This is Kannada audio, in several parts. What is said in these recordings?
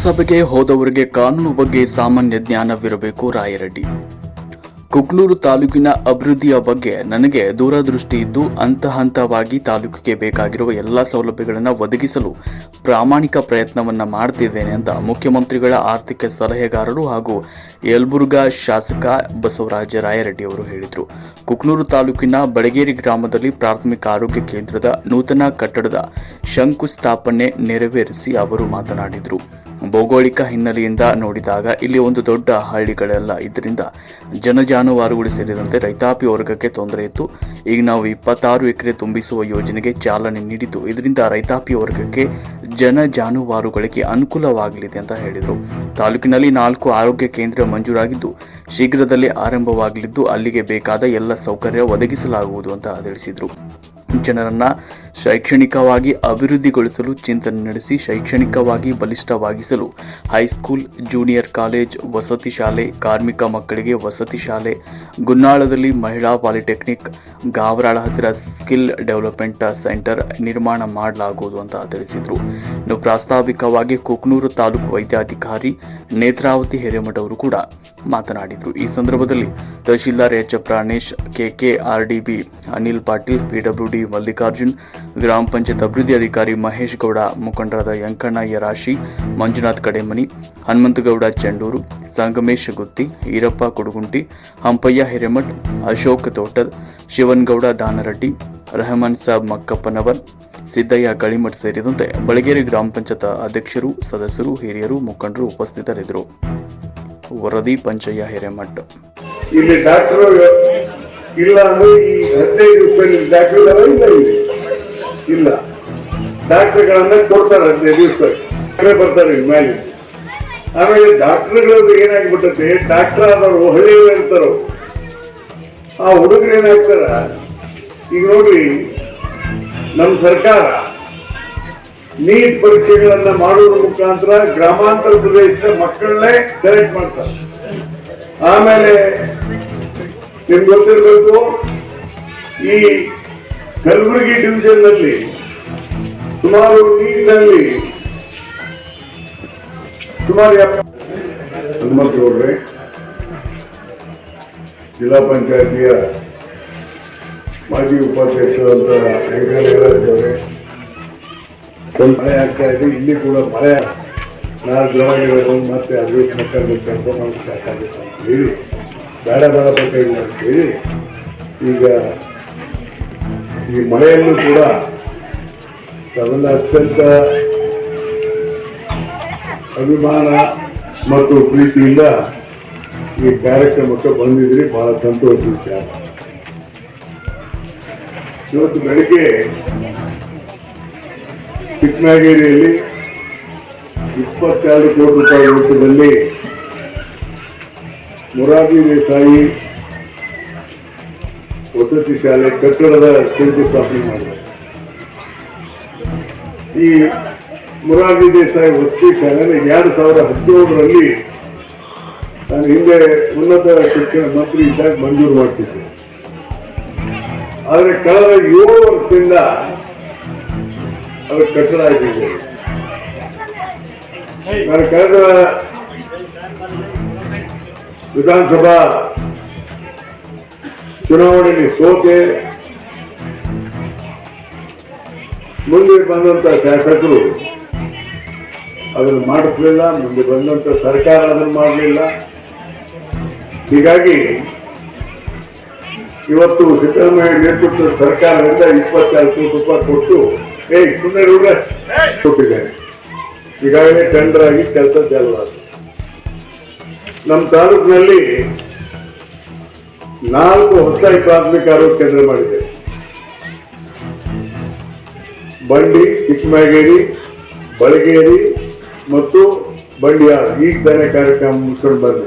ವಿಧಾನಸಭೆಗೆ ಹೋದವರಿಗೆ ಕಾನೂನು ಬಗ್ಗೆ ಸಾಮಾನ್ಯ ಜ್ಞಾನವಿರಬೇಕು, ರಾಯರೆಡ್ಡಿ. ಕುಕ್ನೂರು ತಾಲೂಕಿನ ಅಭಿವೃದ್ಧಿಯ ಬಗ್ಗೆ ನನಗೆ ದೂರದೃಷ್ಟಿ ಇದ್ದು ಹಂತ ಹಂತವಾಗಿ ತಾಲೂಕಿಗೆ ಬೇಕಾಗಿರುವ ಎಲ್ಲ ಸೌಲಭ್ಯಗಳನ್ನು ಒದಗಿಸಲು ಪ್ರಾಮಾಣಿಕ ಪ್ರಯತ್ನವನ್ನು ಮಾಡ್ತಿದ್ದೇನೆ ಅಂತ ಮುಖ್ಯಮಂತ್ರಿಗಳ ಆರ್ಥಿಕ ಸಲಹೆಗಾರರು ಹಾಗೂ ಯಲಬುರ್ಗಾ ಶಾಸಕ ಬಸವರಾಜ ರಾಯರೆಡ್ಡಿ ಅವರು ಹೇಳಿದರು. ಕುಕ್ನೂರು ತಾಲೂಕಿನ ಬಡಗೇರಿ ಗ್ರಾಮದಲ್ಲಿ ಪ್ರಾಥಮಿಕ ಆರೋಗ್ಯ ಕೇಂದ್ರದ ನೂತನ ಕಟ್ಟಡದ ಶಂಕುಸ್ಥಾಪನೆ ನೆರವೇರಿಸಿ ಅವರು ಮಾತನಾಡಿದರು. ಭೌಗೋಳಿಕ ಹಿನ್ನೆಲೆಯಿಂದ ನೋಡಿದಾಗ ಇಲ್ಲಿ ಒಂದು ದೊಡ್ಡ ಹಳ್ಳಿಗಳೆಲ್ಲ ಇದರಿಂದ ಜನಜಾನುವಾರುಗಳು ಸೇರಿದಂತೆ ರೈತಾಪಿ ವರ್ಗಕ್ಕೆ ತೊಂದರೆ ಇತ್ತು. ಈಗ ನಾವು ಇಪ್ಪತ್ತಾರು ಎಕರೆ ತುಂಬಿಸುವ ಯೋಜನೆಗೆ ಚಾಲನೆ ನೀಡಿದ್ದು, ಇದರಿಂದ ರೈತಾಪಿ ವರ್ಗಕ್ಕೆ ಜನ ಜಾನುವಾರುಗಳಿಗೆ ಅನುಕೂಲವಾಗಲಿದೆ ಅಂತ ಹೇಳಿದರು. ತಾಲೂಕಿನಲ್ಲಿ ನಾಲ್ಕು ಆರೋಗ್ಯ ಕೇಂದ್ರ ಮಂಜೂರಾಗಿದ್ದು, ಶೀಘ್ರದಲ್ಲೇ ಆರಂಭವಾಗಲಿದ್ದು ಅಲ್ಲಿಗೆ ಬೇಕಾದ ಎಲ್ಲ ಸೌಕರ್ಯ ಒದಗಿಸಲಾಗುವುದು ಅಂತ ತಿಳಿಸಿದರು. ಜನರನ್ನ ಶೈಕ್ಷಣಿಕವಾಗಿ ಅಭಿವೃದ್ಧಿಗೊಳಿಸಲು ಚಿಂತನೆ ನಡೆಸಿ, ಶೈಕ್ಷಣಿಕವಾಗಿ ಬಲಿಷ್ಠವಾಗಿಸಲು. ಹೈಸ್ಕೂಲ್, ಜೂನಿಯರ್ ಕಾಲೇಜ್, ವಸತಿ ಶಾಲೆ, ಕಾರ್ಮಿಕ ಮಕ್ಕಳಿಗೆ ವಸತಿ ಶಾಲೆ. ಗುನ್ನಾಳದಲ್ಲಿ ಮಹಿಳಾ ಪಾಲಿಟೆಕ್ನಿಕ್, ಗಾವರಾಳ ಹತ್ತಿರ ಸ್ಕಿಲ್ ಡೆವಲಪ್ಮೆಂಟ್ ಸೆಂಟರ್ ನಿರ್ಮಾಣ ಮಾಡಲಾಗುವುದು ಅಂತ ತಿಳಿಸಿದರು. ಇನ್ನು ಪ್ರಾಸ್ತಾವಿಕವಾಗಿ ಕುಕ್ನೂರು ತಾಲೂಕು ವೈದ್ಯಾಧಿಕಾರಿ ನೇತ್ರಾವತಿ ಹಿರೇಮಠ ಅವರು ಕೂಡ ಮಾತನಾಡಿದರು. ಈ ಸಂದರ್ಭದಲ್ಲಿ tahsildar H Pranesh KKRDB Anil Patil PWD Mallikarjun, ಗ್ರಾಮ ಪಂಚಾಯತ್ ಅಭಿವೃದ್ಧಿ ಅಧಿಕಾರಿ ಮಹೇಶ್ ಗೌಡ, ಮುಖಂಡರಾದ ಯಂಕಣ್ಣ ಯರಾಶಿ ಮಂಜುನಾಥ್ ಕಡೆಮನಿ, ಹನುಮಂತಗೌಡ ಚಂಡೂರು, ಸಂಗಮೇಶ್ ಗುತ್ತಿ, ಈರಪ್ಪ ಕುಡುಗುಂಟಿ, ಹಂಪಯ್ಯ ಹಿರೇಮಠ್, ಅಶೋಕ್ ತೋಟದ್, ಶಿವನ್ಗೌಡ ದಾನರೆಡ್ಡಿ ರೆಹಮಾನ್ ಸಾಬ್ ಮಕ್ಕಪ್ಪನವರ್ ಸಿದ್ದಯ್ಯ ಕಳಿಮಠ ಸೇರಿದಂತೆ ಬಳಗೇರಿ ಗ್ರಾಮ ಪಂಚಾಯತ್ ಅಧ್ಯಕ್ಷರು, ಸದಸ್ಯರು, ಹಿರಿಯರು, ಮುಖಂಡರು ಉಪಸ್ಥಿತರಿದ್ದರು. ವರದಿ ಪಂಚಯ್ಯ ಹಿರೇಮಠ. ಇಲ್ಲಿ ಡಾಕ್ಟರ್, ಇಲ್ಲ ಅಂದ್ರೆ ಈ ಹದಿನೈದು ರೂಪಾಯಿ ಡಾಕ್ಟರ್ ಇಲ್ಲ, ಇಲ್ಲಿ ಡಾಕ್ಟರ್ಗಳನ್ನ ಕೊಡ್ತಾರೆ ಹದಿನೈದು ದಿವಸ ಬರ್ತಾರೆ ಮೇಲೆ. ಆಮೇಲೆ ಡಾಕ್ಟರ್ಗಳದ್ದು ಏನಾಗ್ಬಿಟ್ಟತೆ, ಡಾಕ್ಟರ್ ಆದವರು ಹಳ್ಳಿಯಲ್ಲಿ ಇರ್ತಾರೋ ಆ ಹುಡುಗರು ಏನಾಗ್ತಾರ? ಈಗ ನೋಡ್ರಿ ನಮ್ಮ ಸರ್ಕಾರ ನೀಟ್ ಪರೀಕ್ಷೆಗಳನ್ನ ಮಾಡೋದ್ರ ಮುಖಾಂತರ ಗ್ರಾಮಾಂತರ ಪ್ರದೇಶದ ಮಕ್ಕಳನ್ನೇ ಸೆಲೆಕ್ಟ್ ಮಾಡ್ತಾರೆ. ಆಮೇಲೆ ನಿಮ್ಗೆ ಗೊತ್ತಿರಬೇಕು, ಈ ಕಲಬುರಗಿ ಡಿವಿಷನ್ನಲ್ಲಿ ಸುಮಾರು ನೀಟ್ನಲ್ಲಿ ಸುಮಾರು ಹನುಮಂತಗೌಡ್ರೆ, ಜಿಲ್ಲಾ ಪಂಚಾಯತಿಯ ಮಾಜಿ ಉಪಾಧ್ಯಕ್ಷರು ಅಂತ ಅವರೇ ಮಳೆ ಆಗ್ತಾ ಇದೆ. ಇಲ್ಲಿ ಕೂಡ ಮಳೆ ನಾಲ್ಕು ಜನ ಮತ್ತೆ ಅಲ್ಲಿ ಮಕ್ಕಳು ಕೆಲಸ ಮಾಡಿ ಹೇಳಿ. ಬೇಡ ಬೇಡ ಬೇಕಾಗಿಲ್ಲ ಅಂತ ಹೇಳಿ ಈಗ ಈ ಮಳೆಯನ್ನು ಕೂಡ ತನ್ನ ಅತ್ಯಂತ ಅಭಿಮಾನ ಮತ್ತು ಪ್ರೀತಿಯಿಂದ ಈ ಕಾರ್ಯಕ್ರಮಕ್ಕೆ ಬಂದಿದ್ರಿ ಬಹಳ ಸಂತೋಷ. ವಿಚಾರ ಇವತ್ತು ಬೆಳಿಗ್ಗೆ ಚಿಕ್ಕಮಗಳೂರಿನಲ್ಲಿ ಇಪ್ಪತ್ತೆರಡು ಕೋಟಿ ರೂಪಾಯಿ ವೆಚ್ಚದಲ್ಲಿ ಮುರಾರ್ಜಿ ದೇಸಾಯಿ ವಸತಿ ಶಾಲೆ ಕಟ್ಟಡದ ಶಂಕುಸ್ಥಾಪನೆ ಮಾಡಿದೆ ಈ ಮುರಾರ್ಜಿ ದೇಸಾಯಿ ವಸತಿ ಶಾಲೆ ಎರಡು ಸಾವಿರದ ಹದಿನೇಳರಲ್ಲಿ ನಾನು ಹಿಂದೆ ಉನ್ನತ ಶಿಕ್ಷಣ ಮಂತ್ರಿ ಇದ್ದಾಗ ಮಂಜೂರು ಮಾಡ್ತಿದ್ದೆ. ಆದರೆ ಕಳೆದ ಏಳು ವರ್ಷದಿಂದ ಅದು ಕಟ್ಟಡ ಆಗಿದೆ ನಾನು ಕಳೆದ ವಿಧಾನಸಭಾ ಚುನಾವಣೆಯಲ್ಲಿ ಸೋತೆ ಮುಂದೆ ಬಂದಂತ ಶಾಸಕರು ಅದನ್ನು ಮಾಡಿಸಲಿಲ್ಲ, ಮುಂದೆ ಬಂದಂತ ಸರ್ಕಾರ ಅದನ್ನು ಮಾಡಲಿಲ್ಲ. ಹೀಗಾಗಿ ಇವತ್ತು ಸಿದ್ದರಾಮಯ್ಯ ನೇತೃತ್ವದ ಸರ್ಕಾರದಿಂದ ಇಪ್ಪತ್ತೆರಡು ಕೋಟಿ ರೂಪಾಯಿ ಕೊಟ್ಟು ಏ ಸುಮ್ಮನೆ ರೂಢ ಕೊಟ್ಟಿದ್ದಾರೆ ಈಗಾಗಲೇ ಟೆಂಡರ್ ಆಗಿ ಕೆಲಸ ಚಾಲು ನಮ್ಮ ತಾಲೂಕಿನಲ್ಲಿ ನಾಲ್ಕು ಹೊಸದಾಗಿ ಪ್ರಾಥಮಿಕ ಆರೋಗ್ಯ ಕೇಂದ್ರ ಮಾಡಿದೆ. ಬಂಡಿ ಚಿಕ್ಕಮಗೇರಿ ಬಳಗೇರಿ ಮತ್ತು ಬಂಡಿಯಾಳ. ಈಗ ತಾನೇ ಕಾರ್ಯಕ್ರಮ ಮುಗಿಸ್ಕೊಂಡು ಬಂದೆ.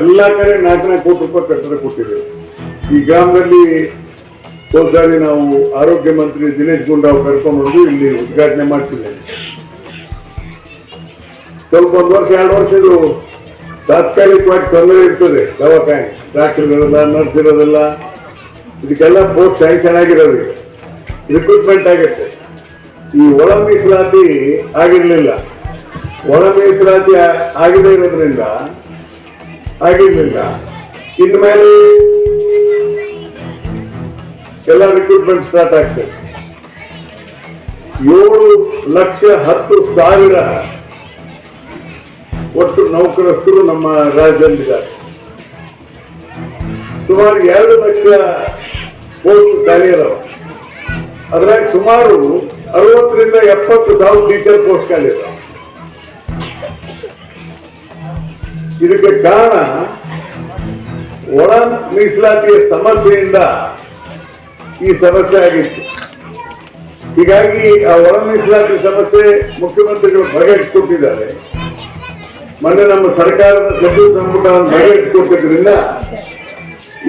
ಎಲ್ಲ ಕಡೆ ನಾಲ್ಕು ನಾಲ್ಕು ಕೋಟಿ ರೂಪಾಯಿ ಕಟ್ಟಡ ಕೊಟ್ಟಿದೆ ಈ ಗ್ರಾಮದಲ್ಲಿ ಹೋದ್ಸಾರಿ ನಾವು ಆರೋಗ್ಯ ಮಂತ್ರಿ ದಿನೇಶ್ ಗುಂಡಾವ್ ಕರ್ಕೊಂಡ್ಬಂದು ಇಲ್ಲಿ ಉದ್ಘಾಟನೆ ಮಾಡ್ತಿದ್ದೇವೆ ಸ್ವಲ್ಪ ಒಂದು ವರ್ಷ, ಎರಡು ವರ್ಷ ಇದು ತಾತ್ಕಾಲಿಕವಾಗಿ ತೊಂದರೆ ಇರ್ತದೆ ದವಾಖಾನೆ. ಡಾಕ್ಟರ್ ಇರೋಲ್ಲ ನರ್ಸ್ ಇರೋದಿಲ್ಲ ಇದಕ್ಕೆಲ್ಲ ಪೋಸ್ಟ್ ಸ್ಯಾಂಕ್ಷನ್ ಆಗಿರೋದು ರಿಕ್ರೂಟ್ಮೆಂಟ್ ಆಗುತ್ತೆ. ಈ ಒಳ ಮೀಸಲಾತಿ ಆಗಿರಲಿಲ್ಲ. ಒಳ ಮೀಸಲಾತಿ ಆಗದೇ ಇರೋದ್ರಿಂದ ಆಗಿರ್ಲಿಲ್ಲ. ಇನ್ಮೇಲೆ ಎಲ್ಲ ರಿಕ್ರೂಟ್ಮೆಂಟ್ ಸ್ಟಾರ್ಟ್ ಆಗ್ತದೆ. ಏಳು ಲಕ್ಷ ಹತ್ತು ಸಾವಿರ ಒಟ್ಟು ನೌಕರಸ್ಥರು ನಮ್ಮ ರಾಜ್ಯದಲ್ಲಿದ್ದಾರೆ. ಸುಮಾರು ಎರಡು ಲಕ್ಷ ಪೋಸ್ಟ್ ಖಾಲಿ ಇದಾವೆ ಅದ್ರಾಗ ಸುಮಾರು ಅರವತ್ತರಿಂದ ಎಪ್ಪತ್ತು ಸಾವಿರ ಟೀಚರ್ ಪೋಸ್ಟ್ ಖಾಲಿ ಇದಕ್ಕೆ ಕಾರಣ ಒಳ ಮೀಸಲಾತಿಯ ಸಮಸ್ಯೆಯಿಂದ ಈ ಸಮಸ್ಯೆ ಆಗಿತ್ತು. ಹೀಗಾಗಿ ಆ ಒಳ ಮೀಸಲಾತಿ ಸಮಸ್ಯೆ ಮುಖ್ಯಮಂತ್ರಿಗಳು ಬಗೆಹರಿಸಿಕೊಟ್ಟಿದ್ದಾರೆ. ಮೊನ್ನೆ ನಮ್ಮ ಸರ್ಕಾರದ ಸಚಿವ ಸಂಪುಟ ಬಗೆಹರಿಸಿಕೊಟ್ಟಿದ್ರಿಂದ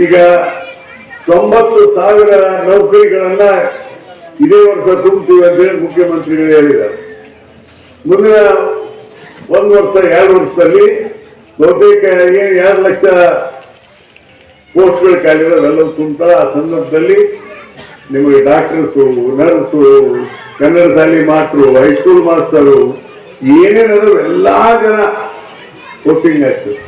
ಈಗ ತೊಂಬತ್ತು ಸಾವಿರ ನೌಕರಿಗಳನ್ನ ಇದೇ ವರ್ಷ ತುಂಬುತ್ತೀವಿ ಅಂತ ಹೇಳಿ ಮುಖ್ಯಮಂತ್ರಿಗಳು ಹೇಳಿದ್ದಾರೆ. ಮುಂದಿನ ಒಂದು ವರ್ಷ, ಎರಡು ವರ್ಷದಲ್ಲಿ ಏನ್ ಎರಡು ಲಕ್ಷ ಪೋಸ್ಟ್ಗಳು ಕಾಲಿರೋದೆಲ್ಲವೂ ತುಂಬ್ತಾರೆ ಆ ಸಂದರ್ಭದಲ್ಲಿ ನಿಮಗೆ ಡಾಕ್ಟರ್ಸು, ನರ್ಸು, ಕನ್ನಡ ಶಾಲೆ ಮಾಸ್ಟ್ರು, ಹೈಸ್ಕೂಲ್ ಮಾಸ್ತರು ಏನೇನಾದ್ರು ಎಲ್ಲ ಜನ ಕೋಚಿಂಗ್ ಆಗ್ತದೆ